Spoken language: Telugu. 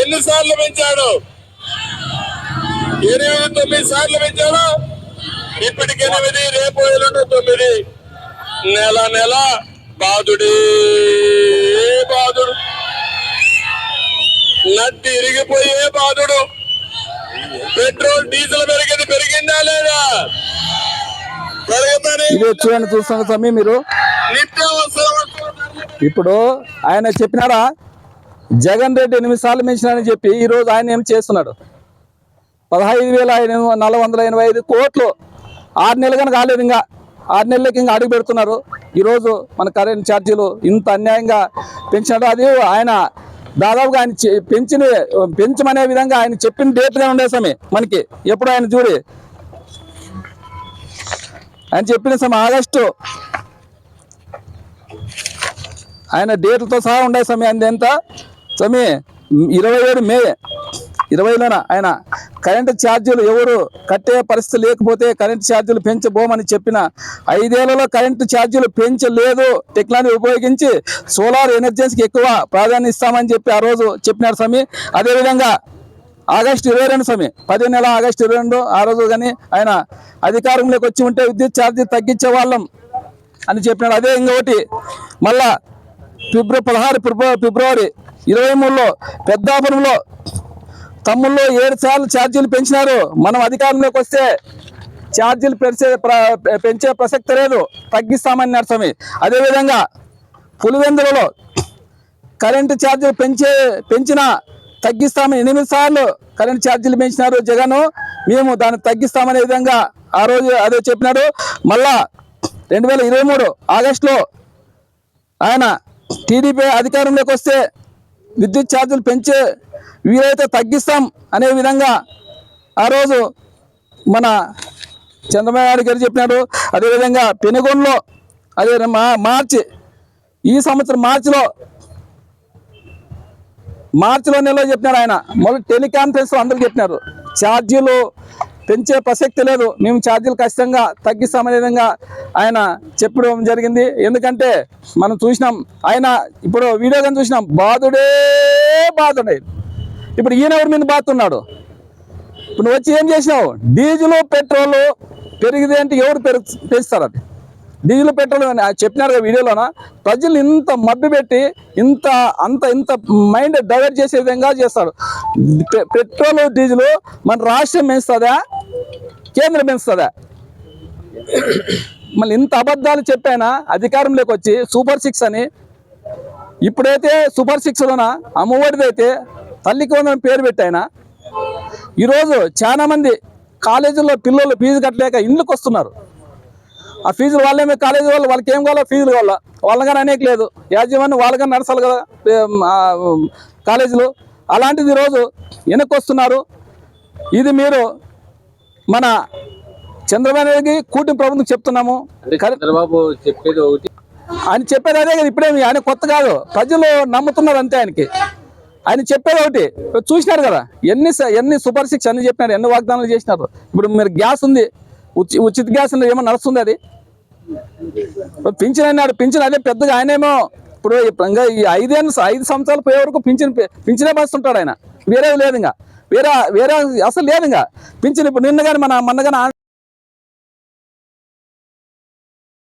ఎన్నిసార్లు పెంచాడు ఎనిమిది తొమ్మిది సార్లు పెంచాడు ఇప్పటికి ఎనిమిది రేపు ఎల్లుండి తొమ్మిది. నెల నెల. బాధుడే బాధుడు నడ్డి ఇరిగిపోయే బాధుడు పెట్రోల్ డీజిల్ పెరిగింది పెరిగిందా లేదా? చూడండి చూస్తున్న సమయం మీరు. ఇప్పుడు ఆయన చెప్పినాడా? జగన్ రెడ్డి ఎనిమిది సార్లు పెంచినాడని చెప్పి ఈరోజు ఆయన ఏం చేస్తున్నాడు? పదహైదు వేల ఐదు- నాలుగు వందల ఎనభై ఐదు కోట్లు ఆరు నెలలు కనుక కాలేదు ఇంకా. ఆరు నెలలకి ఇంకా అడుగు పెడుతున్నారు. ఈరోజు మన కరెంట్ ఛార్జీలు ఇంత అన్యాయంగా పెంచినాడు అది ఆయన దాదాపుగా ఆయన పెంచిన పెంచమనే విధంగా ఆయన చెప్పిన డేట్గా ఉండే సమయం మనకి. ఎప్పుడు ఆయన చూడి. ఆయన చెప్పిన సమయం ఆగస్టు. ఆయన డేట్లతో సహా ఉండే సమయం ఎంత? స్వామి ఇరవై ఏడు మే ఇరవైలోన ఆయన కరెంటు ఛార్జీలు ఎవరు కట్టే పరిస్థితి లేకపోతే కరెంటు ఛార్జీలు పెంచబోమని చెప్పిన ఐదేళ్ళలో కరెంటు ఛార్జీలు పెంచలేదు. టెక్నాలజీ ఉపయోగించి సోలార్ ఎనర్జీస్కి ఎక్కువ ప్రాధాన్యం ఇస్తామని చెప్పి ఆ రోజు చెప్పినారు స్వామి. అదేవిధంగా ఆగస్టు ఇరవై రెండు స్వామి పది నెల ఆగస్టు ఇరవై రెండు ఆ రోజు కానీ ఆయన అధికారంలోకి వచ్చి ఉంటే విద్యుత్ ఛార్జీ తగ్గించే వాళ్ళం అని చెప్పినాడు అదే ఇంకొకటి మళ్ళా ఫిబ్రవరి పదహారు ఫిబ్రవరి ఫిబ్రవరి ఇరవై మూడులో పెద్దాపురంలో తమ్ముళ్ళు ఏడు సార్లు ఛార్జీలు పెంచినారు. మనం అధికారంలోకి వస్తే ఛార్జీలు పెంచే ప్ర- పెంచే ప్రసక్తి లేదు. తగ్గిస్తామని అర్థమే అదేవిధంగా పులివెందులలో కరెంటు ఛార్జీలు పెంచే పెంచిన తగ్గిస్తామని ఎనిమిది సార్లు కరెంటు ఛార్జీలు పెంచినారు జగన్. మేము దాన్ని తగ్గిస్తామనే విధంగా ఆ రోజు అదే చెప్పినాడు. మళ్ళా రెండు వేల ఇరవై మూడు ఆగస్టులో ఆయన టీడీపీ అధికారంలోకి వస్తే విద్యుత్ ఛార్జీలు పెంచే వీలైతే తగ్గిస్తాం అనే విధంగా ఆ రోజు మన చంద్రబాబు నాయుడు గారు చెప్పినాడు. అదేవిధంగా పెనుగొండలో అదే మా మార్చి ఈ సంవత్సరం మార్చిలో మార్చిలో నెలలో చెప్పినారు ఆయన. మళ్ళీ టెలికాన్ఫరెన్స్లో అందరూ చెప్పినారు. ఛార్జీలు పెంచే ప్రసక్తి లేదు. మేము ఛార్జీలు ఖచ్చితంగా తగ్గిస్తామనే విధంగా ఆయన చెప్పడం జరిగింది. ఎందుకంటే మనం చూసినాం ఆయన ఇప్పుడు వీడియో కానీ చూసినాం బాధుడే బాధుడే ఇప్పుడు ఈయన ఎవరి మీద బాతున్నాడు? ఇప్పుడు నువ్వు వచ్చి ఏం చేసినావు? డీజిల్ పెట్రోల్ పెరిగితే అంటే ఎవరు పెరుగు పెంచుతారు అది డీజిల్ పెట్రోల్ అని చెప్పినారు కదా వీడియోలోన. ప్రజలు ఇంత మబ్బి పెట్టి ఇంత అంత ఇంత మైండ్ డైవర్ట్ చేసే విధంగా చేస్తాడు. పె- పెట్రోల్ డీజిల్ మన రాష్ట్రం పెంచుతుందా? కేంద్రం పెంచుతుందా మళ్ళీ ఇంత అబద్ధాలు చెప్పానా అధికారంలోకి వచ్చి సూపర్ సిక్స్ అని ఇప్పుడైతే సూపర్ సిక్స్లోన అమ్మఒడిదైతే తల్లికి వందనం పేరు పెట్టాయన ఈరోజు చాలామంది కాలేజీలో కాలేజీల్లో పిల్లలు ఫీజు కట్టలేక ఇండ్లకు వస్తున్నారు. ఆ ఫీజులు వాళ్ళేమే కాలేజీ వాళ్ళు వాళ్ళకి ఏం కావాలో ఫీజులు కావాలా? వాళ్ళకని అనేక లేదు. యాజమాన్యం వాళ్ళకని నడచాలి కదా కాలేజీలు. అలాంటిది ఈరోజు వెనక్కి వస్తున్నారు. ఇది మీరు మన చంద్రబాబు నాయుడుకి కూటమి ప్రభుత్వం చెప్తున్నాము. చంద్రబాబు చెప్పేది ఒకటి. ఆయన చెప్పేది అదే కదా ఇప్పుడేమి ఆయన కొత్త కాదు. ప్రజలు నమ్ముతున్నారు అంతే ఆయనకి. ఆయన చెప్పేది ఒకటి. చూసినారు కదా ఎన్ని ఎన్ని సూపర్ సిక్స్ అన్ని చెప్పినారు ఎన్ని వాగ్దానాలు చేసినారు. ఇప్పుడు మీరు గ్యాస్ ఉంది ఉచి ఉచిత గ్యాస్ ఉంది, ఏమో నడుస్తుంది అది? పింఛన్ అన్నాడు పింఛన్ అదే పెద్దగా ఆయనేమో ఇప్పుడు ఇప్పుడు ఇంకా ఈ ఐదేళ్ళు ఐదు సంవత్సరాలు పోయే వరకు పింఛన్ పింఛనే బస్తుంటాడు ఆయన. వేరే లేదు ఇంకా. వేరే వేరే అసలు లేదు ఇంకా పింఛన్ ఇప్పుడు నిన్న కానీ మన మొన్న కానీ